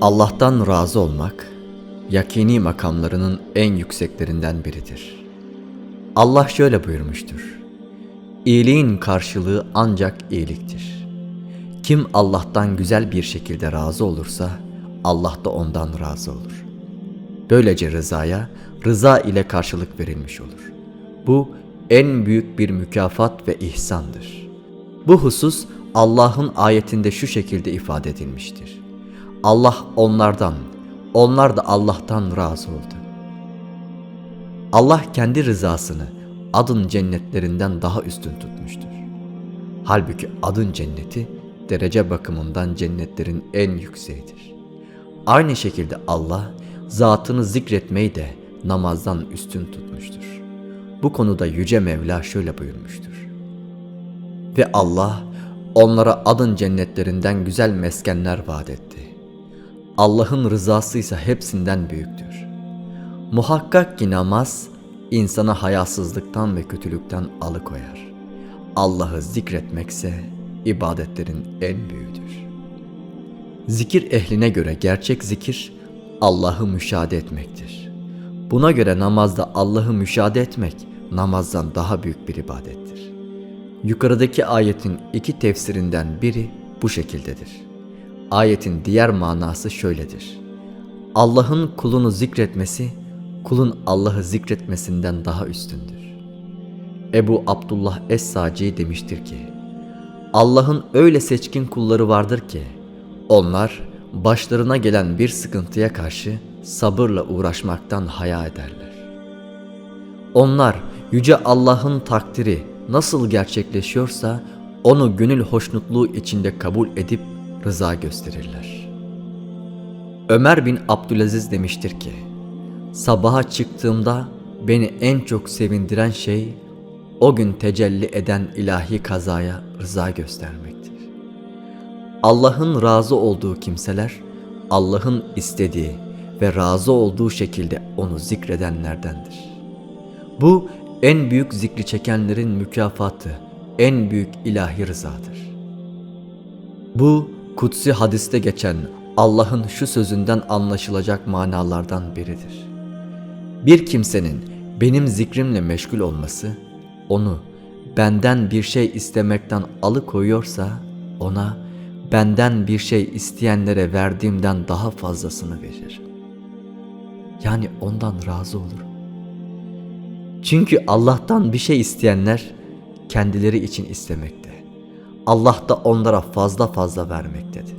Allah'tan razı olmak, yakini makamlarının en yükseklerinden biridir. Allah şöyle buyurmuştur. İyiliğin karşılığı ancak iyiliktir. Kim Allah'tan güzel bir şekilde razı olursa, Allah da ondan razı olur. Böylece rızaya, rıza ile karşılık verilmiş olur. Bu en büyük bir mükafat ve ihsandır. Bu husus Allah'ın ayetinde şu şekilde ifade edilmiştir. Allah onlardan, onlar da Allah'tan razı oldu. Allah kendi rızasını adın cennetlerinden daha üstün tutmuştur. Halbuki adın cenneti derece bakımından cennetlerin en yükseğidir. Aynı şekilde Allah zatını zikretmeyi de namazdan üstün tutmuştur. Bu konuda Yüce Mevla şöyle buyurmuştur. Ve Allah onlara adın cennetlerinden güzel meskenler vaat etti. Allah'ın rızası ise hepsinden büyüktür. Muhakkak ki namaz insana hayasızlıktan ve kötülükten alıkoyar. Allah'ı zikretmekse ibadetlerin en büyüğüdür. Zikir ehline göre gerçek zikir Allah'ı müşahede etmektir. Buna göre namazda Allah'ı müşahede etmek namazdan daha büyük bir ibadettir. Yukarıdaki ayetin iki tefsirinden biri bu şekildedir. Ayetin diğer manası şöyledir. Allah'ın kulunu zikretmesi, kulun Allah'ı zikretmesinden daha üstündür. Ebu Abdullah Es-Saci demiştir ki, Allah'ın öyle seçkin kulları vardır ki, onlar başlarına gelen bir sıkıntıya karşı sabırla uğraşmaktan haya ederler. Onlar yüce Allah'ın takdiri nasıl gerçekleşiyorsa onu gönül hoşnutluğu içinde kabul edip rıza gösterirler. Ömer bin Abdülaziz demiştir ki, Sabaha çıktığımda beni en çok sevindiren şey o gün tecelli eden ilahi kazaya rıza göstermektir. Allah'ın razı olduğu kimseler Allah'ın istediği ve razı olduğu şekilde onu zikredenlerdendir. Bu en büyük zikri çekenlerin mükafatı, en büyük ilahi rızadır. Bu kutsi hadiste geçen Allah'ın şu sözünden anlaşılacak manalardan biridir. Bir kimsenin benim zikrimle meşgul olması, onu benden bir şey istemekten alıkoyuyorsa, ona benden bir şey isteyenlere verdiğimden daha fazlasını verir. Yani ondan razı olur. Çünkü Allah'tan bir şey isteyenler kendileri için istemekte. Allah da onlara fazla fazla vermektedir.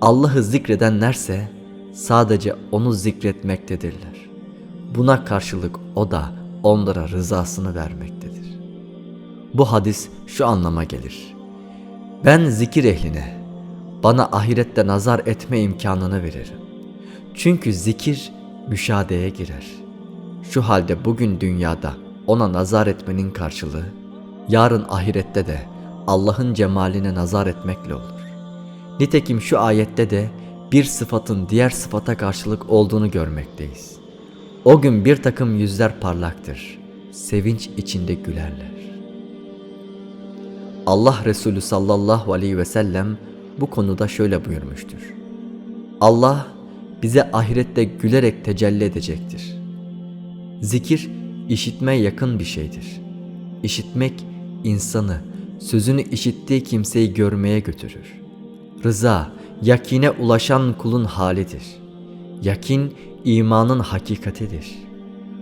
Allah'ı zikredenlerse sadece onu zikretmektedirler. Buna karşılık o da onlara rızasını vermektedir. Bu hadis şu anlama gelir. Ben zikir ehline, bana ahirette nazar etme imkanını veririm. Çünkü zikir müşahedeye girer. Şu halde bugün dünyada ona nazar etmenin karşılığı, yarın ahirette de Allah'ın cemaline nazar etmekle olur. Nitekim şu ayette de bir sıfatın diğer sıfata karşılık olduğunu görmekteyiz. O gün bir takım yüzler parlaktır. Sevinç içinde gülerler. Allah Resulü sallallahu aleyhi ve sellem bu konuda şöyle buyurmuştur. Allah bize ahirette gülerek tecelli edecektir. Zikir işitmeye yakın bir şeydir. İşitmek insanı, sözünü işittiği kimseyi görmeye götürür. Rıza, yakine ulaşan kulun halidir. Yakin, imanın hakikatidir.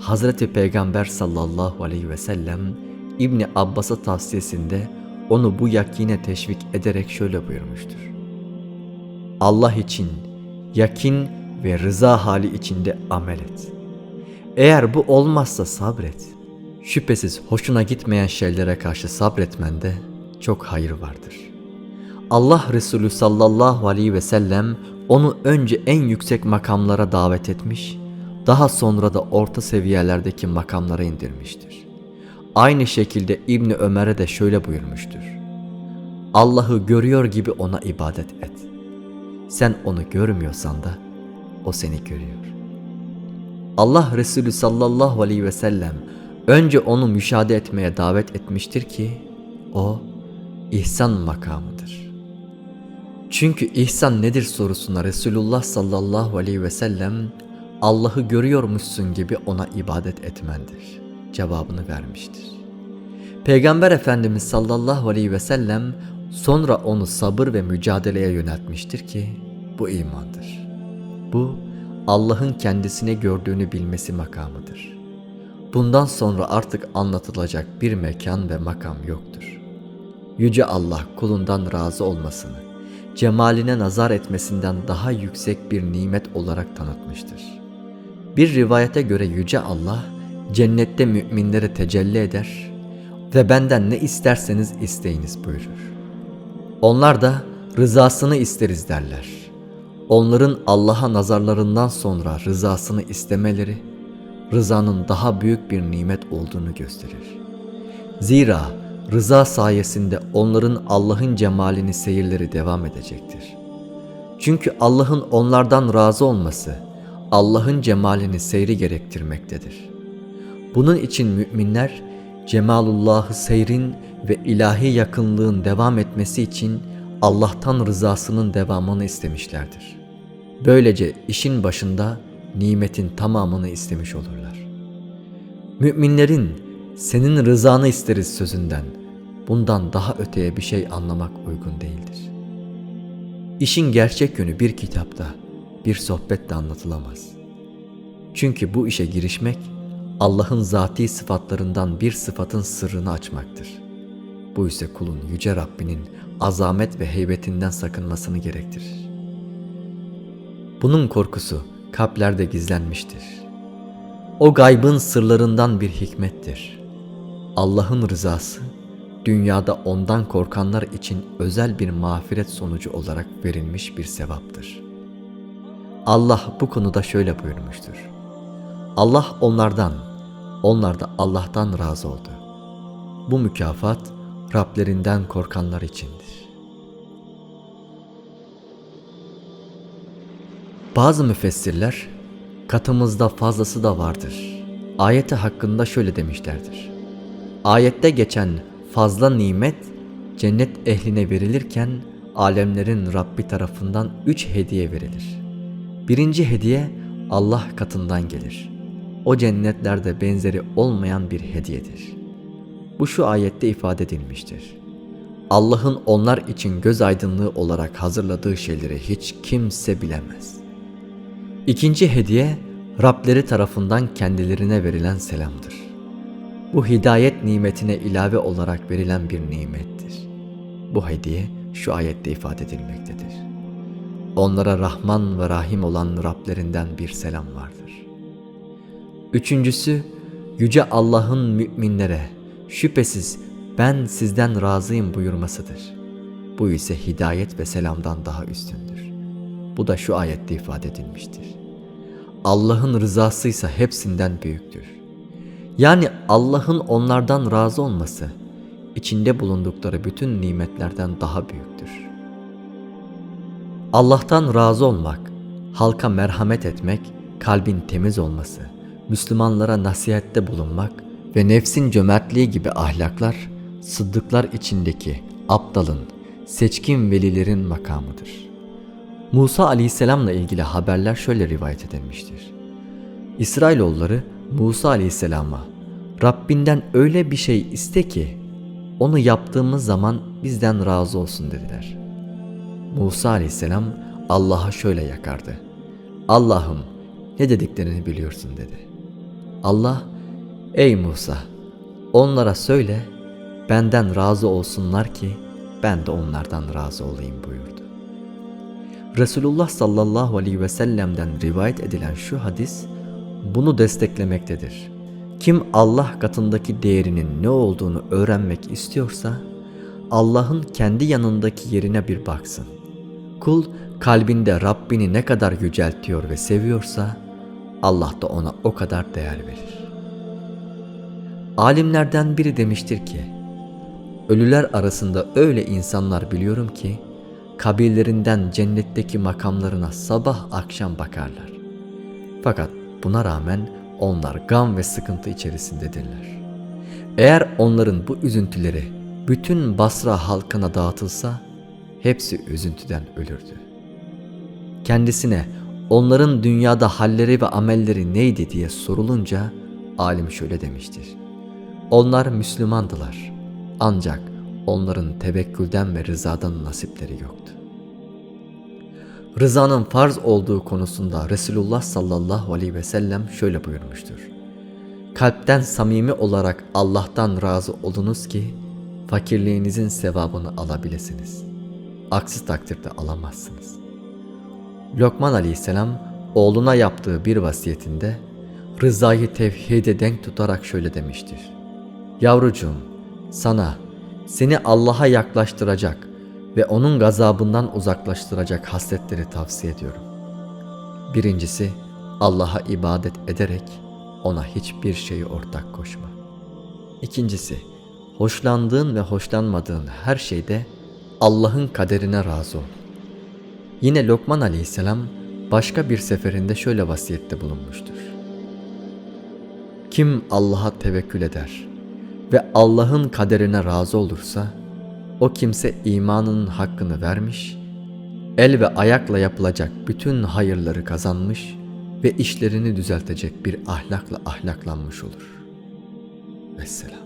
Hazreti Peygamber sallallahu aleyhi ve sellem İbni Abbas'a tavsiyesinde onu bu yakine teşvik ederek şöyle buyurmuştur. Allah için yakin ve rıza hali içinde amel et. Eğer bu olmazsa sabret. Şüphesiz hoşuna gitmeyen şeylere karşı sabretmende çok hayır vardır. Allah Resulü sallallahu aleyhi ve sellem onu önce en yüksek makamlara davet etmiş, daha sonra da orta seviyelerdeki makamlara indirmiştir. Aynı şekilde İbni Ömer'e de şöyle buyurmuştur. Allah'ı görüyor gibi ona ibadet et. Sen onu görmüyorsan da o seni görüyor. Allah Resulü sallallahu aleyhi ve sellem önce onu müşahede etmeye davet etmiştir ki o ihsan makamıdır. Çünkü ihsan nedir sorusuna Resulullah sallallahu aleyhi ve sellem Allah'ı görüyormuşsun gibi ona ibadet etmendir cevabını vermiştir. Peygamber Efendimiz sallallahu aleyhi ve sellem sonra onu sabır ve mücadeleye yöneltmiştir ki bu imandır. Bu Allah'ın kendisine gördüğünü bilmesi makamıdır. Bundan sonra artık anlatılacak bir mekan ve makam yoktur. Yüce Allah kulundan razı olmasını, cemaline nazar etmesinden daha yüksek bir nimet olarak tanıtmıştır. Bir rivayete göre Yüce Allah cennette müminlere tecelli eder ve benden ne isterseniz isteyiniz buyurur. Onlar da rızasını isteriz derler. Onların Allah'a nazarlarından sonra rızasını istemeleri, rızanın daha büyük bir nimet olduğunu gösterir. Zira rıza sayesinde onların Allah'ın cemalini seyirleri devam edecektir. Çünkü Allah'ın onlardan razı olması, Allah'ın cemalini seyri gerektirmektedir. Bunun için müminler, Cemalullah'ı seyrin ve ilahi yakınlığın devam etmesi için Allah'tan rızasının devamını istemişlerdir. Böylece işin başında nimetin tamamını istemiş olurlar. Müminlerin senin rızanı isteriz sözünden bundan daha öteye bir şey anlamak uygun değildir. İşin gerçek yönü bir kitapta, bir sohbette anlatılamaz. Çünkü bu işe girişmek Allah'ın zati sıfatlarından bir sıfatın sırrını açmaktır. Bu ise kulun yüce Rabbinin azamet ve heybetinden sakınmasını gerektirir. Bunun korkusu kalplerde gizlenmiştir. O gaybın sırlarından bir hikmettir. Allah'ın rızası dünyada ondan korkanlar için özel bir mağfiret sonucu olarak verilmiş bir sevaptır. Allah bu konuda şöyle buyurmuştur. Allah onlardan, onlar da Allah'tan razı oldu. Bu mükafat Rablerinden korkanlar içindir. Bazı müfessirler katımızda fazlası da vardır. Ayeti hakkında şöyle demişlerdir. Ayette geçen fazla nimet cennet ehline verilirken alemlerin Rabbi tarafından üç hediye verilir. Birinci hediye Allah katından gelir. O cennetlerde benzeri olmayan bir hediyedir. Bu şu ayette ifade edilmiştir. Allah'ın onlar için göz aydınlığı olarak hazırladığı şeyleri hiç kimse bilemez. İkinci hediye Rableri tarafından kendilerine verilen selamdır. Bu hidayet nimetine ilave olarak verilen bir nimettir. Bu hediye şu ayette ifade edilmektedir. Onlara Rahman ve Rahim olan Rablerinden bir selam vardır. Üçüncüsü, Yüce Allah'ın müminlere şüphesiz ben sizden razıyım buyurmasıdır. Bu ise hidayet ve selamdan daha üstündür. Bu da şu ayette ifade edilmiştir. Allah'ın rızası ise hepsinden büyüktür. Yani Allah'ın onlardan razı olması, içinde bulundukları bütün nimetlerden daha büyüktür. Allah'tan razı olmak, halka merhamet etmek, kalbin temiz olması, Müslümanlara nasihatte bulunmak ve nefsin cömertliği gibi ahlaklar, sıddıklar içindeki aptalın, seçkin velilerin makamıdır. Musa aleyhisselamla ilgili haberler şöyle rivayet edilmiştir. İsrailoğulları Musa aleyhisselama Rabbinden öyle bir şey iste ki onu yaptığımız zaman bizden razı olsun dediler. Musa aleyhisselam Allah'a şöyle yakardı. Allah'ım ne dediklerini biliyorsun dedi. Allah ey Musa onlara söyle benden razı olsunlar ki ben de onlardan razı olayım buyurdu. Resulullah sallallahu aleyhi ve sellem'den rivayet edilen şu hadis bunu desteklemektedir. Kim Allah katındaki değerinin ne olduğunu öğrenmek istiyorsa Allah'ın kendi yanındaki yerine bir baksın. Kul kalbinde Rabbini ne kadar yüceltiyor ve seviyorsa Allah da ona o kadar değer verir. Alimlerden biri demiştir ki, Ölüler arasında öyle insanlar biliyorum ki, kabirlerinden cennetteki makamlarına sabah akşam bakarlar. Fakat buna rağmen onlar gam ve sıkıntı içerisindedirler. Eğer onların bu üzüntüleri bütün Basra halkına dağıtılsa, hepsi üzüntüden ölürdü. Kendisine onların dünyada halleri ve amelleri neydi diye sorulunca alim şöyle demiştir. Onlar Müslümandılar ancak onların tevekkülden ve rızadan nasipleri yoktu. Rızanın farz olduğu konusunda Resulullah sallallahu aleyhi ve sellem şöyle buyurmuştur. Kalpten samimi olarak Allah'tan razı olunuz ki fakirliğinizin sevabını alabilirsiniz. Aksi takdirde alamazsınız. Lokman aleyhisselam oğluna yaptığı bir vasiyetinde rızayı tevhide denk tutarak şöyle demiştir. Yavrucuğum sana seni Allah'a yaklaştıracak ve onun gazabından uzaklaştıracak hasletleri tavsiye ediyorum. Birincisi Allah'a ibadet ederek ona hiçbir şeyi ortak koşma. İkincisi hoşlandığın ve hoşlanmadığın her şeyde Allah'ın kaderine razı ol. Yine Lokman aleyhisselam başka bir seferinde şöyle vasiyette bulunmuştur. Kim Allah'a tevekkül eder ve Allah'ın kaderine razı olursa o kimse imanının hakkını vermiş, el ve ayakla yapılacak bütün hayırları kazanmış ve işlerini düzeltecek bir ahlakla ahlaklanmış olur. Vesselam.